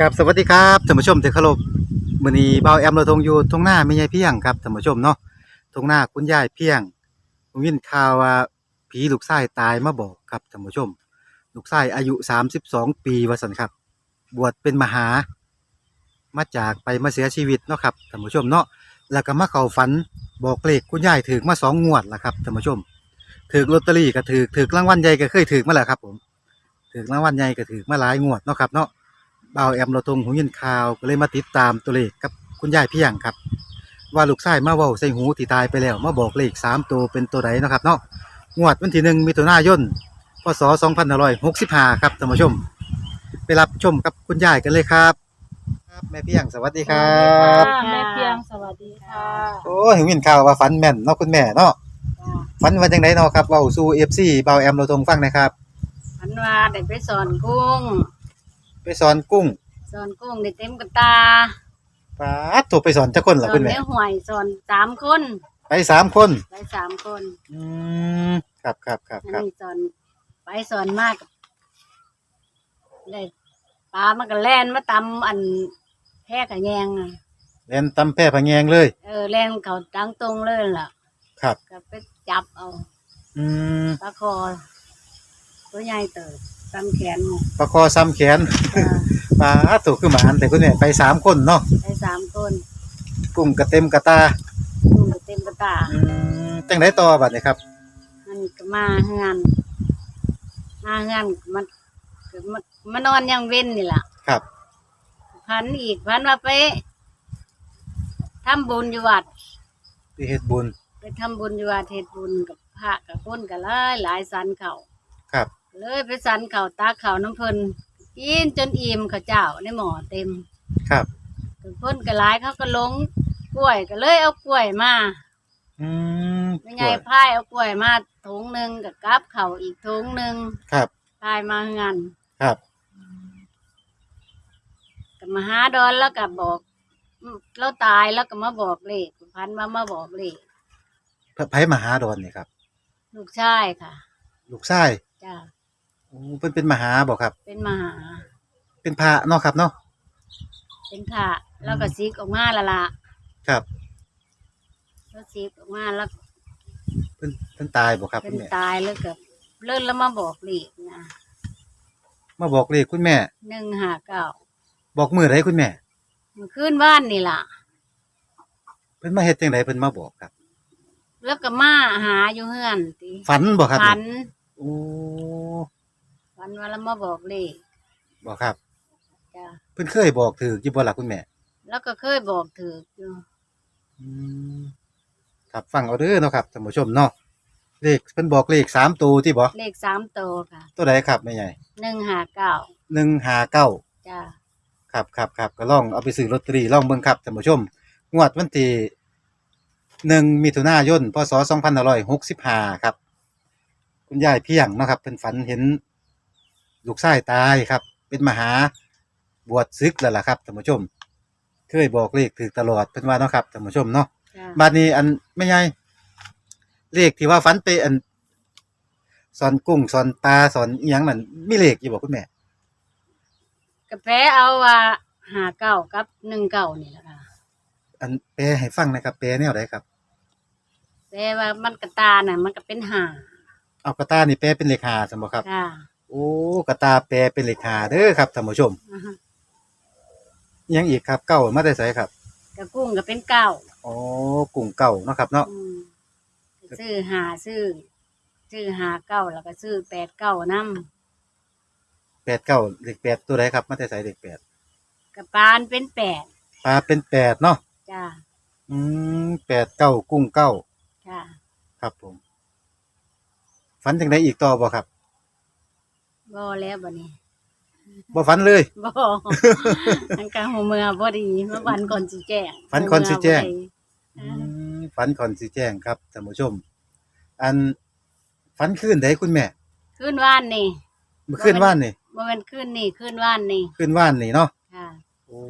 กับสวัสดีครับท่านผู้ชมที่เคารพมื้อนี้เบาแอมเราทงอยู่ทุ่งนาแม่ยายเพียงครับท่านผู้ชมเนาะทุ่งนาคุณยายเพียงผมยินข่าวว่าผีลูกชายตายมาบอกครับท่านผู้ชม ลูกชายอายุ 32 ปีว่าซั่นครับ บวชเป็นมหา มาจากไปมาเสียชีวิตเนาะครับท่านผู้ชมเนาะแล้วก็มาเข้าฝันบอกเลขคุณยายถือมาสองงวดแล้วครับท่านผู้ชมถือลอตเตอรี่ก็ถือถือรางวัลใหญ่ก็เคยถือมาแล้วครับผมถือรางวัลใหญ่ก็ถือมาหลายงวดเนาะครับเนาะ บ่าวแอมเราทงหูยินข่าวก็เลยมาติดตามตัวเลขกับคุณยายเพียงครับ ว่าลูกชายมาเว้าใส่หูที่ตายไปแล้วมาบอกเลขสามตัวเป็นตัวใดเนาะครับเนาะงวดวันที่หนึ่งมิถุนายนพศสองพันห้าร้อยหกสิบห้าครับท่านผู้ชม ไปรับชมกับคุณยายกันเลยครับ ครับแม่เพียงสวัสดีครับค่ะแม่เพียงสวัสดีค่ะโอ้เห็นยินข่าวว่าฝันแม่นเนาะคุณแม่เนาะฝันว่าจังไดเนาะครับเว้าสู่เอฟซีบ่าวแอมเราทงฟังหนะครับพันว่าได้ไปสอนกุ้ง ไปสอนกุ้งสอนกุ้งได้เต็มกระตาป้าดโทรไปสอนจักคนสเหรออนคุณแม่ แม่ห่วยสอนสามคนไปสามคน ไปสามคนอืมครับครับครับอันครับนี้สอนไปสอนมากได้ปลามันก็แล่นมาตำอันแพร่กะแยงอะเล่นตำแพร่พะแงงเลย เออแล่นเขาตั้งตรงเลยล่ะครับ ก็ไปจับเอาอืมปลาคอตัวใหญ่เติบ ตำแขนหมดประคอซ้ำแขนเออปลาถูกขึ้นมาอันแต่คุณแม่ไปสามคนเนาะไปสามคนกุ้งกระเต็มกระตากุ้งก็เต็มกระตาอืมจังไดต่อบัดนี้ครับ มันก็มาเฮือนมาเฮือนมันก็มามานอนยังเว้นนี่ล่ะครับ พันอีกพันว่าไปทำบุญอยู่วัดที่เฮ็ดบุญไปทำบุญอยู่วัดเฮ็ดบุญกับพระกับคนกันหลายหลายสันเขาครับ เลยไปสันเขาตาเขาน้ำเพิ่นกินจนอิ่มเขาวเจ้าในหม้อเต็มครับ เพิ่นก็หลายเขาก็หลงกล้วยก็เลยเอากล้วยมาอืมไม่ไงพายเอากล้วยมาถุงหนึ่งกับกับเขาวอีกถุงหนึ่งครับพายมาเฮือนครับก็มาหาดอนแล้วก็บอกอืมเราตายแล้วก็มาบอกเลขพันมามาบอกเลขไผมาหาดอนนี่ครับ ลูกชายค่ะ ลูกชายจ้าโอ้เพิ่นเป็นมหาบ่ครับ เป็นมหา เป็นพระเนาะครับเนาะเป็นพระแล้วก็ซีกออกมาและละครับแล้วซีกออกมาแล้วเพิ่นเพิ่นตายบ่ครับเป็คุนณแม่ตายแล้วก็เลื่อนแล้วมาบอกเลขนะมาบอกเลขคุณแม่ หนึ่งห้าเก้าบอกมื้อใดคุณแม่ มันขึ้นบ้านนี่ล่ะ เพิ่นมาเฮ็ดจังไดเพิ่นมาบอกครับ แล้วก็มาหาอยู่เฮือนติฝันบ่ครับฝันโอ้ ฝันว่าแล้วมาบอกเลขบ่ครับ จ้าเพิ่นเคยบอกถืออยู่บ่ล่ะคุณแม่แล้วก็เคยบอกถืออยู่อืมครับฟังเอาเด้อเนาะครับท่านผู้ชมเนาะเลขเพิ่นบอกเลขสามตัวที่บ่เลขสามตัวค่ะตัวใดครับแม่ใหญ่หนึ่งห้าเก้าหนึ่งหาเก้า จ้าครับครับครับก็ลองเอาไปซื้อลอตเตอรี่ลองเบิ่งครับท่านผู้ชม งวดวันที่หนึ่งมิถุนายนพศสองพันห้าร้อยหกสิบห้าครับ คุณยายเพียงเนาะครับเพิ่นฝันเห็น ลูกชายตายครับ เป็นมหาบวชซึกแล้วล่ะครับท่านผู้ชม เคยบอกเลขถือตลอดเพิ่นว่าเนาะครับท่านผู้ชมเนาะจ้าบัดนี้อันไม่ใหญ่เลขที่ว่าฝันไปอันสอนกุ้งสอนปลาสอนอีหยังนั่นมีเลขอยู่บ่คุณแม่กาแฟเอาว่าหาเก้ากับหนึ่งเก้านี่แหละค่ะอันแปลให้ฟังหนะครับแปลแนวใดครับ แต่ว่ามันกระตาน่ะ มันก็เป็นหาเอากระตานี่แปลเป็นเลขหาซั่นบ่ครับค่ะ โอ้กระตาแปลเป็นเลขหาเด้อครับท่านผู้ชมอ่าฮะอีหยังอีกครับเก้ามาได้ไสครับกระกุ้งก็เป็นเก้าอ๋อกุ้งเก่าเนาะครับเนาะอืมซื้อหาซื้อซื้อหาเก้าแล้วก็ซื้อแปดเก้านำแปดเก้าเลขแปดตัวใดครับมาได้ไสเลขแปดกระปานเป็นแปดปลาเป็นแปดเนาะจ้าอืมแปดเก้ากุ้งเก้าจ้าครับผมฝันจังไดอีกต่อบ่ครับ บ่แล้วบัดนี้บ่ฝันเลย บ่มันก็หัวเมือบ่ดีเมื่อวันก่อนสิแจ้งฝันก่อนสิแจ้งหัวเมื่อบ่ดีอืมฝันก่อนสิแจ้งครับท่านผู้ชม อันฝันคืนใดคุณแม่ขึ้นว่านนี่เมื่อคืนว่านนี่บ่แม่นขึ้นนี่ขึ้นว่านนี่คืนว่านนี่เนาะค่ะโอ้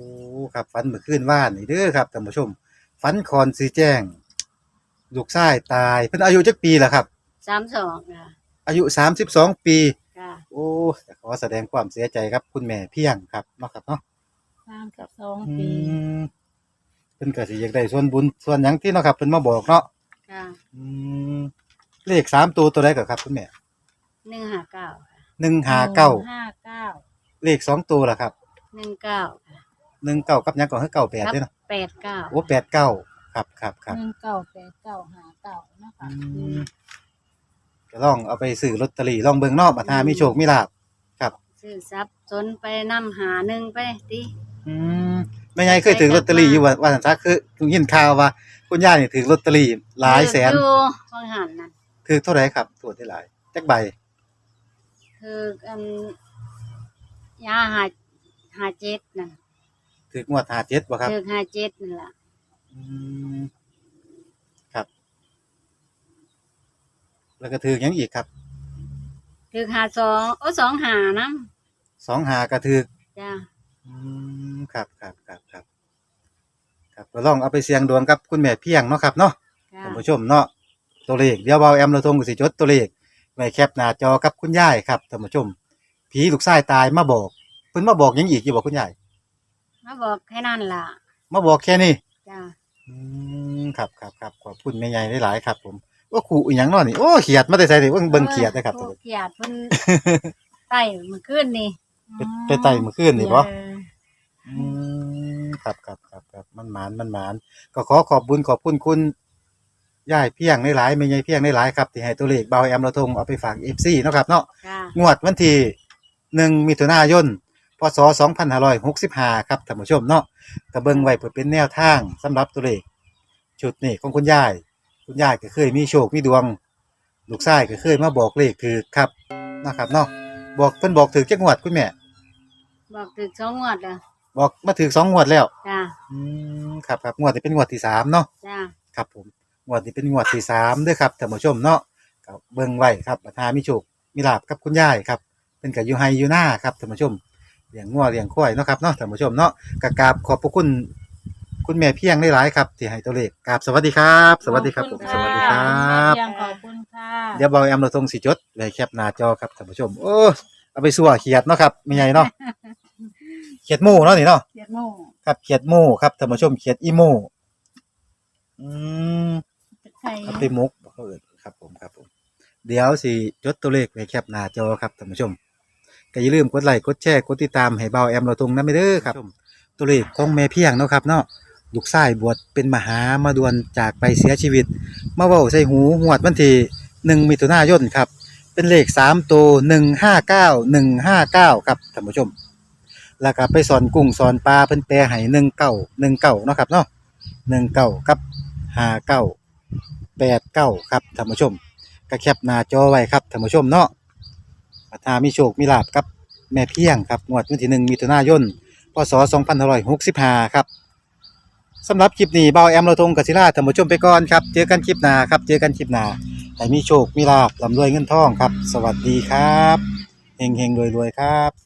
ครับฝันเมื่อคืนว่านนี่เด้อครับท่านผู้ชมฝันก่อนสิแจ้งลูกชายตายเพิ่นอายุจักปีล่ะครับ32ค่ะอายุ32ปีค่ะ โอ้ขอแสดงความเสียใจครับ คุณแม่เพียงครับเนาะครับเนาะสามกับสองอืปีมเพิ่นก็สิอยากได้ส่วนบุญส่วนหยังที่เนาะครับเพิ่นมาบอกเนาะค่ะอืมเลขสามตัวตัวใดก็ครับ คุณแม่หนึ่งห้าเก้าค่ะหนึ่งหาเก้าห้าเก้าเลขสองตัวล่ะครับหนึ่งเก้าค่ะหนึ่งเก้ากับหยังก่อนคือเก้าแปดครับด้วยเนาะแปดเก้าโอ้แปดเก้าครับครับครับ หนึ่งเก้าแปดเก้าห้าเก้านะอืคะม ก็ลองเอาไปซื้อลอตเตอรี่ลองเบิ่งเนอกมาทามีโชคมีลาภครับซื้อทรัพย์สนไปนำหาหนึ่งไปติอืมแม่ยายเคยถือลอตเตอรี่อยู่ว่าว่าซั่นซะคือยินข่าวว่า คุณย่านี่ถือลอตเตอรี่หลายแสนอยู่ฟังหันนั่นถือเท่าไหร่ครับตัวได้หลายจักใบคืออันยาหาหาเจ็ดนั่นถืองวด57บ่ครับคือหาเจ็ดนั่นล่ะอืมครับ แล้วก็ถือหยังอีกครับคือหาสองโอ้สองหานะสองหาก็ถือจ้าอืมครับครับครับครับครับก็ลองเอาไปเสี่ยงดวงกับคุณแม่เพียงเนาะครับเนาะค่ะท่านผู้ชมเนาะตัวเลขเดี๋ยวเบาแอมเราทงก็สิจดตัวเลขไว้แคปหน้าจอกับคุณยายครับท่านผู้ชม ผีลูกชายตายมาบอกเพิ่นมาบอกหยังอีกอยู่บอกคุณยายมาบอกแค่นั้นล่ะมาบอกแค่นี้จ้า อืมครับครับครับขอบคุณแม่ใหญ่หลายๆครับ ผม ว่าขู่อีหยังเนาะนี่โอ้เขียดมาแต่ไสนี่เบิ่งเบิ่งเขียดนะครับโอ้ท่านผู้ชมเขียดเพิ่นไต่เมื่อคืนนี่ไปไปไต่เมื่อคืนนี่บ่ เออ อืมครับครับครับครับมันหมานมันหมาน ก็ขอขอบบุญขอบคุณคุณยายเพียงหลายๆแม่ใหญ่เพียงหลายๆครับที่ให้ตัวเลขเบาแอมเราทงเอาไปฝาก FC เนาะครับเนาะจ้างวดวันที่หนึ่งมิถุนายนพศสองพันห้าร้อยหกสิบห้าครับท่านผู้ชมเนาะกระเบิงไว้เพื่อเป็นแนวทางสำหรับตัวเลขชุดนี้ของคุณยาย คุณยายก็เคยมีโชคมีดวง ลูกชายก็เคยมาบอกเลขถือครับนะครับเนาะบอกเพิ่นบอกถือจักงวดคุณแม่ บอกถึกสองงวดแล้วบอกมาถือสองงวดแล้ว จ้าอืมครับครับงวดนี้เป็นงวดที่สามเนาะจ้าครับผมงวดนี้เป็นงวดที่สามเด้วยครับท่านผู้ชมเนาะก็เบิ่งไว้ครับประธามีโชคมีลาบกับคุณยายครับ เป็นกับยูไฮยูน่าครับท่านผู้ชมเลี้ยงงัวเลี้ยงควายเนาะครับเนาะท่านผู้ชมเนาะกกราบขอบพระคุณ คุณแม่เพียงได้หลายๆครับที่ให้ตัวเลขกราบสวัสดีครับ สวัสดีครับผมขอสณวัสดีคค่ะรับเพียงขอบคุณค่ะเดี๋ยวเบาแอมเราทรงสีจดไว้แคปหน้าจอครับท่านผู้ชมโอ้เอาไปสั่วเขียดเนาะครับไม่ใหญ่เนาะเขียดหมูเนาะนี่เนาะเพียงโม่ครับเขียดหมูครับท่านผู้ชมเขียดอีหมูอืมไข่เอาไปมุกบอกเขาเอิ้นครับ ผมครับผม เดี๋ยวสิจดตัวเลขไว้แคปหน้าจอครับท่านผู้ชมก็อย่าลืมกดไลค์กดแชร์กดติดตามให้เบาแอมเราตรงนั้นไปเด้อครับ ตัวเลขของแม่เพียงเนาะครับเนาะ ลูกชายบวชเป็นมหามาดวนจากไปเสียชีวิต มาเว้าใส่หูหวดวันที่หนึ่งมิถุนายนครับ เป็นเลขสามตัวหนึ่งห้าเก้าหนึ่งห้าเก้าครับท่านผู้ชม แล้วก็ไปสอนกุ้งสอนปลาเพิ่นแปลให้หนึ่งเก้าหนึ่งเก้าเนาะครับเนาะหนึ่งเก้ากับห้าเก้าแปดเก้าครับท่านผู้ชมก็แคปหน้าจอไว้ครับท่านผู้ชมเนาะถ้ามีโชคมีลาบกับแม่เพียงครับงวดวันที่หนึ่งมิถุนายนพศ2565 ครับ สำหรับคลิปนี้เบาแอมเราทงกศิลาท่านผู้ชมไปก่อนครับ เจอกันคลิปหน้าครับ เจอกันคลิปหน้าให้มีโชคมีลาบลำรวยเงินทองครับ สวัสดีครับเฮงเฮงรวยรวยครับ